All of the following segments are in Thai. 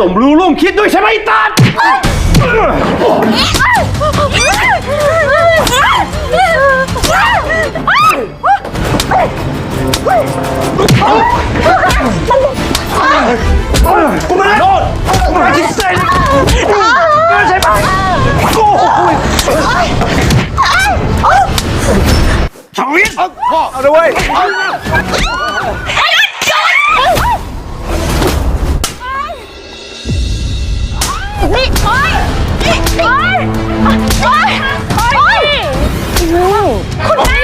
สมรู้ร่วมคิดด้วยใช่ไหมตัดกูมาโดนกูมาคิดเส้นไม่ใช่ไหมกูชวิตพ่อเอาเลยเว้ย นี่โอ๊ยนี่โอ๊ยโอ๊ยโอ๊ยคุณแม่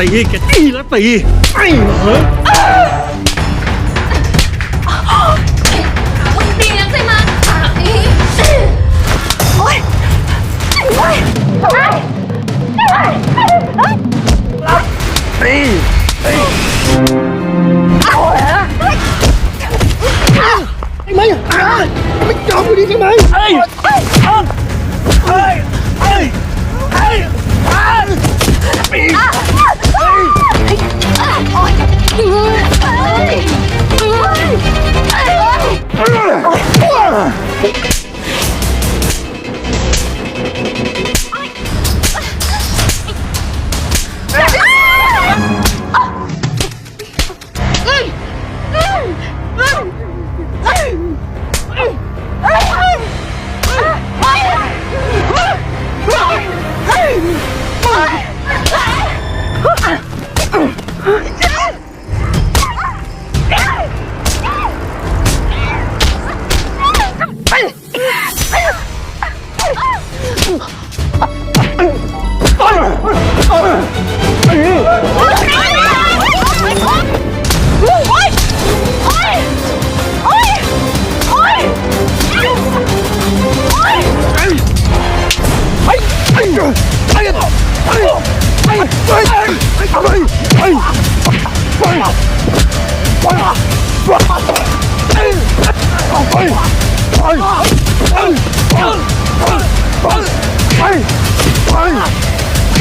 ตีแกตีแล้วตีไอ้เหรอ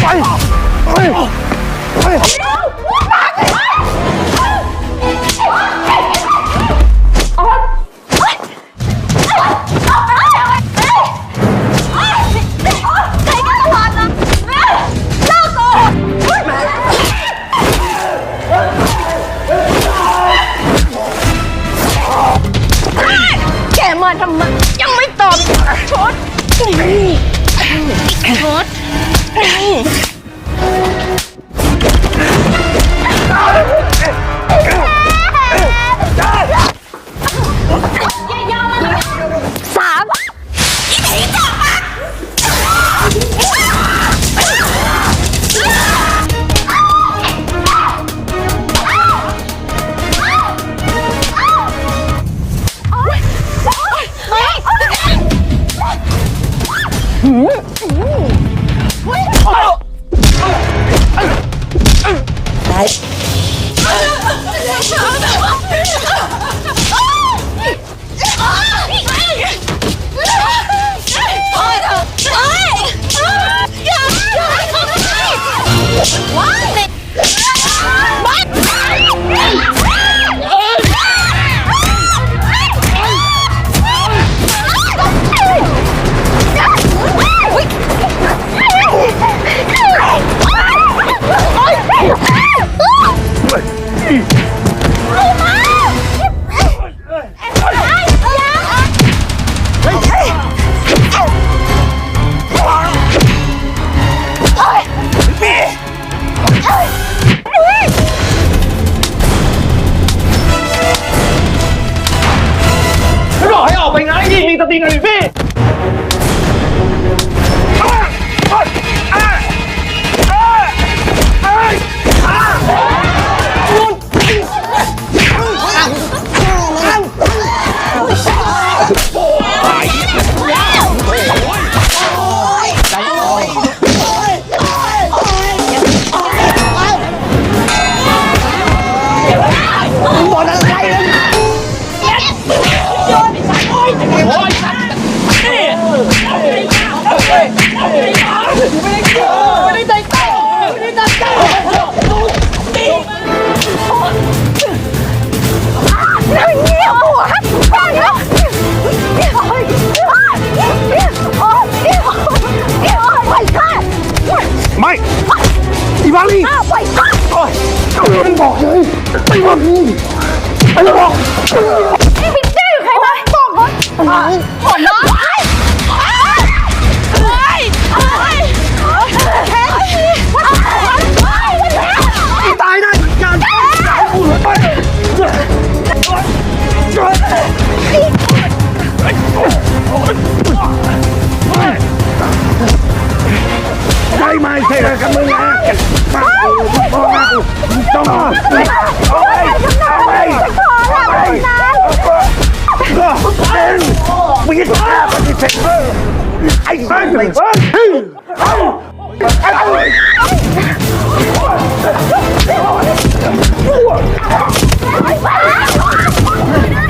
哎哎哎！move. What? ไอ้หลอกไอ้เจ้าอยู่ใครวะบอกเขา ปีดหน้าปฏิเสธเออไอ้เบ้ไอ้เบ้ไอ้เบ้